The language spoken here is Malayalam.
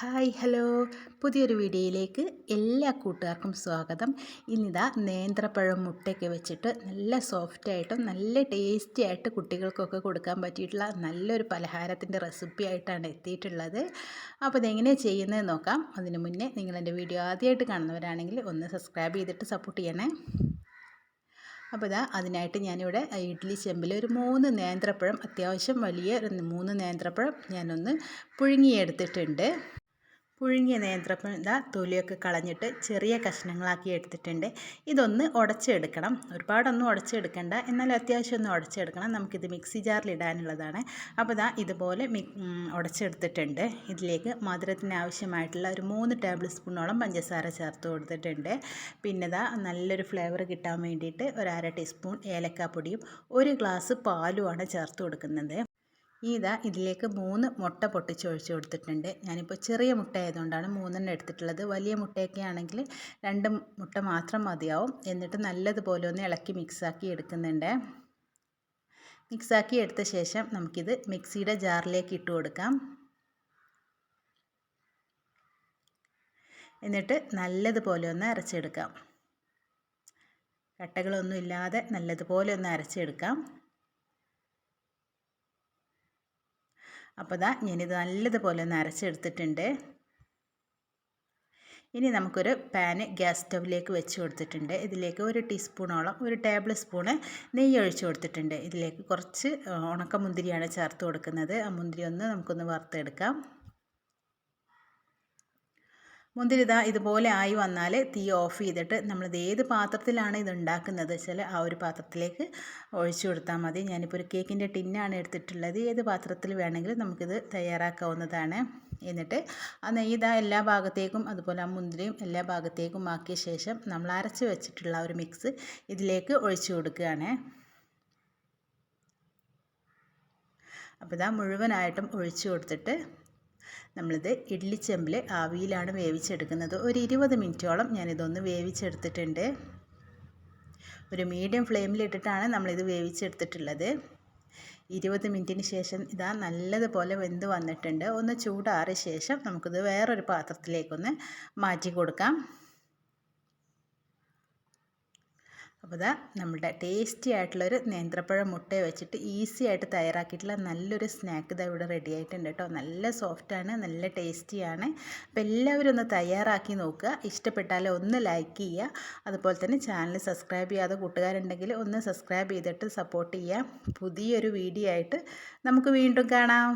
Hi hello. പുതിയൊരു വീഡിയോയിലേക്ക് എല്ലാ കൂട്ടുകാർക്കും സ്വാഗതം. ഇന്നിതാ നേന്ത്രപ്പഴം മുട്ടയൊക്കെ വെച്ചിട്ട് നല്ല സോഫ്റ്റായിട്ടും നല്ല ടേസ്റ്റി ആയിട്ട് കുട്ടികൾക്കൊക്കെ കൊടുക്കാൻ പറ്റിയിട്ടുള്ള നല്ലൊരു പലഹാരത്തിന്റെ റെസിപ്പി ആയിട്ടാണ് എത്തിയിട്ടുള്ളത്. അപ്പോൾ ഇതെങ്ങനെ ചെയ്യുന്നത് നോക്കാം. അതിന് മുന്നേ നിങ്ങൾ എന്റെ വീഡിയോ ആദ്യമായിട്ട് കാണുന്നവരാണെങ്കിൽ ഒന്ന് സബ്സ്ക്രൈബ് ചെയ്തിട്ട് സപ്പോർട്ട് ചെയ്യണേ. അപ്പോൾ ഇതാ അതിനായിട്ട് ഞാനിവിടെ ഇഡ്ഡലി ചെമ്പിൽ ഒരു മൂന്ന് നേന്ത്രപ്പഴം അത്യാവശ്യം വലിയ മൂന്ന് നേന്ത്രപ്പഴം ഞാനൊന്ന് പുഴുങ്ങിയെടുത്തിട്ടുണ്ട്. പുഴുങ്ങിയ നേന്ത്രപ്പഴം തൊലിയൊക്കെ കളഞ്ഞിട്ട് ചെറിയ കഷ്ണങ്ങളാക്കി എടുത്തിട്ടുണ്ട്. ഇതൊന്ന് ഉടച്ചെടുക്കണം. ഒരുപാടൊന്നും ഉടച്ചെടുക്കണ്ട. എന്നാൽ അത്യാവശ്യം ഒന്ന് ഉടച്ചെടുക്കണം. നമുക്കിത് മിക്സി ജാറിൽ ഇടാനുള്ളതാണ്. അപ്പോൾ ഇതാ ഇതുപോലെ മി ഉടച്ചെടുത്തിട്ടുണ്ട്. ഇതിലേക്ക് മധുരത്തിന് ആവശ്യമായിട്ടുള്ള ഒരു മൂന്ന് ടേബിൾ സ്പൂണോളം പഞ്ചസാര ചേർത്ത് കൊടുത്തിട്ടുണ്ട്. പിന്നെ ഇതാ നല്ലൊരു ഫ്ലേവർ കിട്ടാൻ വേണ്ടിയിട്ട് ഒരു അര ടീസ്പൂൺ ഏലക്കാപ്പൊടിയും ഒരു ഗ്ലാസ് പാലുമാണ് ചേർത്ത് കൊടുക്കുന്നത്. ഇതാ ഇതിലേക്ക് മൂന്ന് മുട്ട പൊട്ടിച്ച് ഒഴിച്ചു കൊടുത്തിട്ടുണ്ട്. ഞാനിപ്പോൾ ചെറിയ മുട്ട ആയതുകൊണ്ടാണ് മൂന്നെണ്ണം എടുത്തിട്ടുള്ളത്. വലിയ മുട്ടയൊക്കെ ആണെങ്കിൽ രണ്ട് മുട്ട മാത്രം മതിയാവും. എന്നിട്ട് നല്ലതുപോലെ ഒന്ന് ഇളക്കി മിക്സാക്കി എടുക്കുന്നുണ്ട്. മിക്സാക്കി എടുത്ത ശേഷം നമുക്കിത് മിക്സിയുടെ ജാറിലേക്ക് ഇട്ട് കൊടുക്കാം. എന്നിട്ട് നല്ലതുപോലെ ഒന്ന് അരച്ചെടുക്കാം. കട്ടകളൊന്നും ഇല്ലാതെ നല്ലതുപോലെ ഒന്ന് അരച്ചെടുക്കാം. അപ്പോൾ ഇതാ ഞാനിത് നല്ലതുപോലെ ഒന്ന് അരച്ചെടുത്തിട്ടുണ്ട്. ഇനി നമുക്കൊരു പാന് ഗ്യാസ് സ്റ്റൗവിലേക്ക് വെച്ച് കൊടുത്തിട്ടുണ്ട്. ഇതിലേക്ക് ഒരു ടീസ്പൂണോളം ഒരു ടേബിൾ സ്പൂണ് നെയ്യ് ഒഴിച്ചു കൊടുത്തിട്ടുണ്ട്. ഇതിലേക്ക് കുറച്ച് ഉണക്കമുന്തിരിയാണ് ചേർത്ത് കൊടുക്കുന്നത്. ആ മുന്തിരി ഒന്ന് നമുക്കൊന്ന് വറുത്തെടുക്കാം. മുന്തിരി ഇതാ ഇതുപോലെ ആയി വന്നാൽ തീ ഓഫ് ചെയ്തിട്ട് നമ്മളിത് ഏത് പാത്രത്തിലാണ് ഇത് ഉണ്ടാക്കുന്നത് വെച്ചാൽ ആ ഒരു പാത്രത്തിലേക്ക് ഒഴിച്ചു കൊടുത്താൽ മതി. ഞാനിപ്പോൾ ഒരു കേക്കിന്റെ ടിന്നാണ് എടുത്തിട്ടുള്ളത്. ഏത് പാത്രത്തിൽ വേണമെങ്കിലും നമുക്കിത് തയ്യാറാക്കാവുന്നതാണ്. എന്നിട്ട് ആ നെയ്യ് എല്ലാ ഭാഗത്തേക്കും അതുപോലെ ആ മുന്തിരിയും എല്ലാ ഭാഗത്തേക്കും ആക്കിയ ശേഷം നമ്മൾ അരച്ച് വെച്ചിട്ടുള്ള ഒരു മിക്സ് ഇതിലേക്ക് ഒഴിച്ചു കൊടുക്കുകയാണ്. അപ്പോൾ ഇതാ മുഴുവനായിട്ടും ഒഴിച്ചു കൊടുത്തിട്ട് നമ്മളിത് ഇഡ്ലിച്ചെമ്പിൽ ആവിയിലാണ് വേവിച്ചെടുക്കുന്നത്. ഒരു ഇരുപത് മിനിറ്റോളം ഞാനിതൊന്ന് വേവിച്ചെടുത്തിട്ടുണ്ട്. ഒരു മീഡിയം ഫ്ലെയിമിലിട്ടിട്ടാണ് നമ്മളിത് വേവിച്ചെടുത്തിട്ടുള്ളത്. ഇരുപത് മിനിറ്റിന് ശേഷം ഇതാ നല്ലതുപോലെ വെന്ത് വന്നിട്ടുണ്ട്. ഒന്ന് ചൂടാറിയ ശേഷം നമുക്കിത് വേറൊരു പാത്രത്തിലേക്കൊന്ന് മാറ്റി കൊടുക്കാം അപ്പോൾ ഇതാ നമ്മുടെ ടേസ്റ്റി ആയിട്ടുള്ളൊരു നേന്ത്രപ്പഴം മുട്ട വെച്ചിട്ട് ഈസി ആയിട്ട് തയ്യാറാക്കിയിട്ടുള്ള നല്ലൊരു സ്നാക്ക് ഇതാ ഇവിടെ റെഡി ആയിട്ടുണ്ട് കേട്ടോ. നല്ല സോഫ്റ്റാണ് നല്ല ടേസ്റ്റിയാണ് അപ്പോൾ എല്ലാവരും ഒന്ന് തയ്യാറാക്കി നോക്കുക. ഇഷ്ടപ്പെട്ടാൽ ഒന്ന് ലൈക്ക് ചെയ്യുക. അതുപോലെ തന്നെ ചാനൽ സബ്സ്ക്രൈബ് ചെയ്യാതെ കൂട്ടുകാരുണ്ടെങ്കിൽ ഒന്ന് സബ്സ്ക്രൈബ് ചെയ്തിട്ട് സപ്പോർട്ട് ചെയ്യുക. പുതിയൊരു വീഡിയോ ആയിട്ട് നമുക്ക് വീണ്ടും കാണാം.